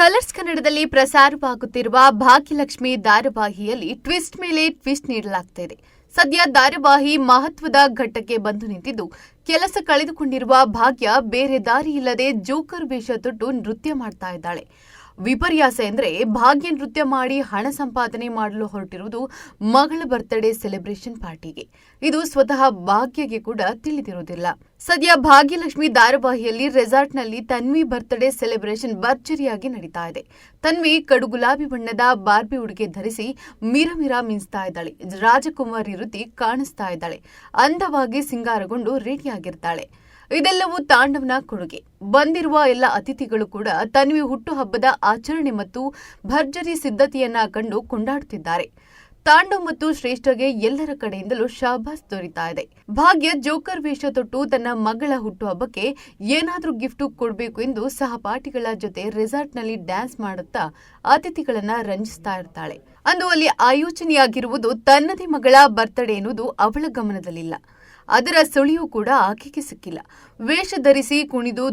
Colours ಕನ್ನಡದಲ್ಲಿ ಪ್ರಸಾರವಾಗುತ್ತಿರುವ ಭಾಗ್ಯಲಕ್ಷ್ಮಿ ಧಾರಾವಾಹಿಯಲ್ಲಿ ಟ್ವಿಸ್ಟ್ ಮೇಲೆ ಟ್ವಿಸ್ಟ್ ನೀಡಲಾಗ್ತಾ ಇದೆ. ಸದ್ಯ ಧಾರಾವಾಹಿ ಮಹತ್ವದ ಘಟ್ಟಕ್ಕೆ ಬಂದು ನಿಂತಿದ್ದು, ಕೆಲಸ ಕಳೆದುಕೊಂಡಿರುವ ಭಾಗ್ಯ ಬೇರೆ ದಾರಿ ಇಲ್ಲದೆ ಜೋಕರ್ ವೇಷ ತೊಟ್ಟು ನೃತ್ಯ ಮಾಡ್ತಾ ಇದ್ದಾಳೆ. ವಿಪರ್ಯಾಸ ಎಂದರೆ ಭಾಗ್ಯ ನೃತ್ಯ ಮಾಡಿ ಹಣ ಸಂಪಾದನೆ ಮಾಡಲು ಹೊರಟಿರುವುದು ಮಗಳ ಬರ್ತ್ಡೇ ಸೆಲೆಬ್ರೇಷನ್ ಪಾರ್ಟಿಗೆ. ಇದು ಸ್ವತಃ ಭಾಗ್ಯಗೆ ಕೂಡ ತಿಳಿದಿರುವುದಿಲ್ಲ. ಸದ್ಯ ಭಾಗ್ಯಲಕ್ಷ್ಮಿ ಧಾರಾವಾಹಿಯಲ್ಲಿ ರೆಸಾರ್ಟ್ನಲ್ಲಿ ತನ್ವಿ ಬರ್ತ್ಡೇ ಸೆಲೆಬ್ರೇಷನ್ ಭರ್ಜರಿಯಾಗಿ ನಡೀತಾ ಇದೆ. ತನ್ವಿ ಕಡು ಗುಲಾಬಿ ಬಣ್ಣದ ಬಾರ್ಬಿ ಉಡುಗೆ ಧರಿಸಿ ಮಿರ ಮಿರ ಮಿಂಚ್ತಾ ಇದ್ದಾಳೆ. ರಾಜಕುಮಾರಿ ವೃತ್ತಿ ಕಾಣಿಸ್ತಾ ಇದ್ದಾಳೆ. ಅಂದವಾಗಿ ಸಿಂಗಾರಗೊಂಡು ರೆಡಿಯಾಗಿರ್ತಾಳೆ. ಇದೆಲ್ಲವೂ ತಾಂಡವನ ಕೊಡುಗೆ. ಬಂದಿರುವ ಎಲ್ಲ ಅತಿಥಿಗಳು ಕೂಡ ತನ್ವಿ ಹುಟ್ಟುಹಬ್ಬದ ಆಚರಣೆ ಮತ್ತು ಭರ್ಜರಿ ಸಿದ್ಧತೆಯನ್ನ ಕಂಡು ಕೊಂಡಾಡುತ್ತಿದ್ದಾರೆ. ತಾಂಡವ್ ಮತ್ತು ಶ್ರೇಷ್ಠಗೆ ಎಲ್ಲರ ಕಡೆಯಿಂದಲೂ ಶಾಬಾಸ್ ದೊರೀತಾ ಇದೆ. ಭಾಗ್ಯ ಜೋಕರ್ ವೇಷ ತೊಟ್ಟು ತನ್ನ ಮಗಳ ಹುಟ್ಟುಹಬ್ಬಕ್ಕೆ ಏನಾದರೂ ಗಿಫ್ಟ್ ಕೊಡಬೇಕು ಎಂದು ಸಹಪಾಠಿಗಳ ಜೊತೆ ರೆಸಾರ್ಟ್ನಲ್ಲಿ ಡ್ಯಾನ್ಸ್ ಮಾಡುತ್ತಾ ಅತಿಥಿಗಳನ್ನ ರಂಜಿಸ್ತಾ ಇರ್ತಾಳೆ. ಅಂದು ಅಲ್ಲಿ ಆಯೋಜನೆಯಾಗಿರುವುದು ತನ್ನದೇ ಮಗಳ ಬರ್ತ್ಡೇ ಎನ್ನುವುದು ಅವಳ ಗಮನದಲ್ಲಿಲ್ಲ. ಅದರ ಸುಳಿಯೂ ಕೂಡ ಆಕೆಗೆ ಸಿಕ್ಕಿಲ್ಲ. ವೇಷ ಧರಿಸಿ ಕುಣಿದು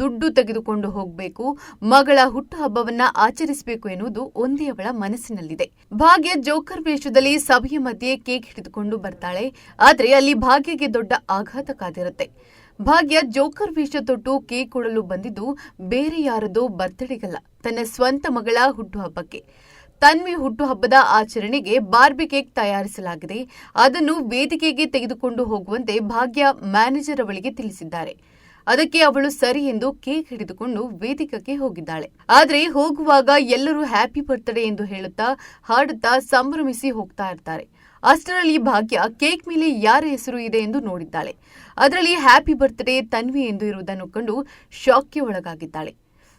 ದುಡ್ಡು ತೆಗೆದುಕೊಂಡು ಹೋಗಬೇಕು, ಮಗಳ ಹುಟ್ಟುಹಬ್ಬವನ್ನ ಆಚರಿಸಬೇಕು ಎನ್ನುವುದು ಒಂದೇ ಅವಳ ಮನಸ್ಸಿನಲ್ಲಿದೆ. ಭಾಗ್ಯ ಜೋಕರ್ ವೇಷದಲ್ಲಿ ಸಭೆಯ ಮಧ್ಯೆ ಕೇಕ್ ಹಿಡಿದುಕೊಂಡು ಬರ್ತಾಳೆ, ಆದರೆ ಅಲ್ಲಿ ಭಾಗ್ಯಗೆ ದೊಡ್ಡ ಆಘಾತ ಕಾದಿರುತ್ತೆ ಭಾಗ್ಯ ಜೋಕರ್ ವೇಷ ತೊಟ್ಟು ಕೇಕ್ ಕೊಡಲು ಬಂದಿದ್ದು ಬೇರೆ ಯಾರದೋ ಬರ್ತ್ಡೇಗಲ್ಲ, ತನ್ನ ಸ್ವಂತ ಮಗಳ ಹುಟ್ಟುಹಬ್ಬಕ್ಕೆ. ತನ್ವಿ ಹುಟ್ಟುಹಬ್ಬದ ಆಚರಣೆಗೆ ಬಾರ್ಬಿ ಕೇಕ್ ತಯಾರಿಸಲಾಗಿದೆ. ಅದನ್ನು ವೇದಿಕೆಗೆ ತೆಗೆದುಕೊಂಡು ಹೋಗುವಂತೆ ಭಾಗ್ಯ ಮ್ಯಾನೇಜರ್ ಅವಳಿಗೆ ತಿಳಿಸಿದ್ದಾರೆ. ಅದಕ್ಕೆ ಅವಳು ಸರಿ ಎಂದು ಕೇಕ್ ಹಿಡಿದುಕೊಂಡು ವೇದಿಕೆಗೆ ಹೋಗಿದ್ದಾಳೆ. ಆದರೆ ಹೋಗುವಾಗ ಎಲ್ಲರೂ ಹ್ಯಾಪಿ ಬರ್ತ್ಡೇ ಎಂದು ಹೇಳುತ್ತಾ ಹಾಡುತ್ತಾ ಸಂಭ್ರಮಿಸಿ ಹೋಗ್ತಾ ಇರ್ತಾರೆ. ಅಷ್ಟರಲ್ಲಿ ಭಾಗ್ಯ ಕೇಕ್ ಮೇಲೆ ಯಾರ ಹೆಸರು ಇದೆ ಎಂದು ನೋಡಿದ್ದಾಳೆ. ಅದರಲ್ಲಿ ಹ್ಯಾಪಿ ಬರ್ತ್ಡೇ ತನ್ವಿ ಎಂದು ಇರುವುದನ್ನು ಕಂಡು ಶಾಕ್ಗೆ ಒಳಗಾಗಿದ್ದಾಳೆ.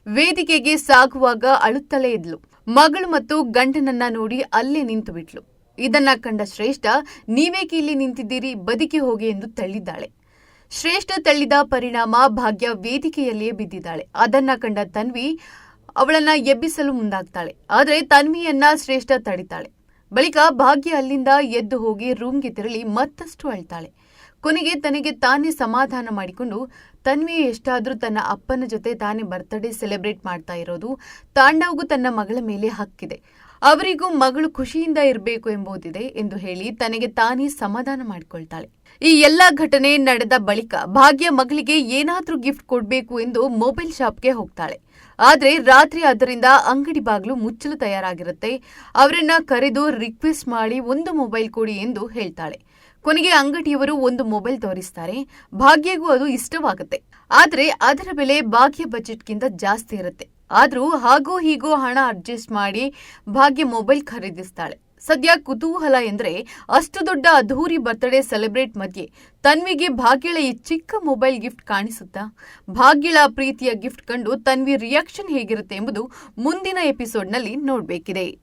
ವೇದಿಕೆಗೆ ಸಾಗುವಾಗ ಅಳುತ್ತಲೇ ಇದ್ಲು. ಮಗಳು ಮತ್ತು ಗಂಡನನ್ನ ನೋಡಿ ಅಲ್ಲೇ ನಿಂತು ಬಿಟ್ಲು ಇದನ್ನ ಕಂಡ ಶ್ರೇಷ್ಠ ನೀವೇಕೆ ಇಲ್ಲಿ ನಿಂತಿದ್ದೀರಿ, ಬದುಕಿ ಹೋಗಿ ಎಂದು ತಳ್ಳಿದ್ದಾಳೆ. ಶ್ರೇಷ್ಠ ತಳ್ಳಿದ ಪರಿಣಾಮ ಭಾಗ್ಯ ವೇದಿಕೆಯಲ್ಲಿಯೇ ಬಿದ್ದಿದ್ದಾಳೆ. ಅದನ್ನ ಕಂಡ ತನ್ವಿ ಅವಳನ್ನ ಎಬ್ಬಿಸಲು ಮುಂದಾಗ್ತಾಳೆ. ಆದರೆ ತನ್ವಿಯನ್ನ ಶ್ರೇಷ್ಠ ತಡಿತಾಳೆ. ಬಳಿಕ ಭಾಗ್ಯ ಅಲ್ಲಿಂದ ಎದ್ದು ಹೋಗಿ ರೂಮ್ಗೆ ತೆರಳಿ ಮತ್ತಷ್ಟು ಅಳ್ತಾಳೆ. ಕೊನೆಗೆ ತನಗೆ ತಾನೇ ಸಮಾಧಾನ ಮಾಡಿಕೊಂಡು, ತನ್ವಿ ಎಷ್ಟಾದರೂ ತನ್ನ ಅಪ್ಪನ ಜೊತೆ ತಾನೇ ಬರ್ತ್ಡೇ ಸೆಲೆಬ್ರೇಟ್ ಮಾಡ್ತಾ ಇರೋದು, ತಾಂಡವ್ಗೂ ತನ್ನ ಮಗಳ ಮೇಲೆ ಹಕ್ಕಿದೆ. ಅವರಿಗೂ ಮಗಳು ಖುಷಿಯಿಂದ ಇರಬೇಕು ಎಂಬುದಿದೆ ಎಂದು ಹೇಳಿ ತನಗೆ ತಾನೇ ಸಮಾಧಾನ ಮಾಡಿಕೊಳ್ತಾಳೆ. ಈ ಎಲ್ಲಾ ಘಟನೆ ನಡೆದ ಬಳಿಕ ಭಾಗ್ಯ ಮಗಳಿಗೆ ಏನಾದ್ರೂ ಗಿಫ್ಟ್ ಕೊಡಬೇಕು ಎಂದು ಮೊಬೈಲ್ ಶಾಪ್ಗೆ ಹೋಗ್ತಾಳೆ. ಆದ್ರೆ ರಾತ್ರಿ ಅದರಿಂದ ಅಂಗಡಿ ಬಾಗಿಲು ಮುಚ್ಚಲು ತಯಾರಾಗಿರುತ್ತೆ. ಅವರನ್ನ ಕರೆದು ರಿಕ್ವೆಸ್ಟ್ ಮಾಡಿ ಒಂದು ಮೊಬೈಲ್ ಕೊಡಿ ಎಂದು ಹೇಳ್ತಾಳೆ. ಕೊನೆಗೆ ಅಂಗಡಿಯವರು ಒಂದು ಮೊಬೈಲ್ ತೋರಿಸ್ತಾರೆ. ಭಾಗ್ಯಗೂ ಅದು ಇಷ್ಟವಾಗುತ್ತೆ. ಆದ್ರೆ ಅದರ ಬೆಲೆ ಭಾಗ್ಯ ಬಜೆಟ್ಗಿಂತ ಜಾಸ್ತಿ ಇರುತ್ತೆ. ಆದ್ರೂ ಹಾಗೋ ಹೀಗೋ ಹಣ ಅಡ್ಜಸ್ಟ್ ಮಾಡಿ ಭಾಗ್ಯ ಮೊಬೈಲ್ ಖರೀದಿಸ್ತಾಳೆ. ಸದ್ಯ ಕುತೂಹಲ ಎಂದ್ರೆ ಅಷ್ಟು ದೊಡ್ಡ ಅದ್ಧೂರಿ ಬರ್ತ್ಡೇ ಸೆಲೆಬ್ರೇಟ್ ಮಧ್ಯೆ ತನ್ವಿಗೆ ಭಾಗ್ಯಳ ಈ ಚಿಕ್ಕ ಮೊಬೈಲ್ ಗಿಫ್ಟ್ ಕಾಣಿಸುತ್ತಾ? ಭಾಗ್ಯಳ ಪ್ರೀತಿಯ ಗಿಫ್ಟ್ ಕಂಡು ತನ್ವಿ ರಿಯಾಕ್ಷನ್ ಹೇಗಿರುತ್ತೆ ಎಂಬುದು ಮುಂದಿನ ಎಪಿಸೋಡ್ನಲ್ಲಿ ನೋಡಬೇಕಿದೆ.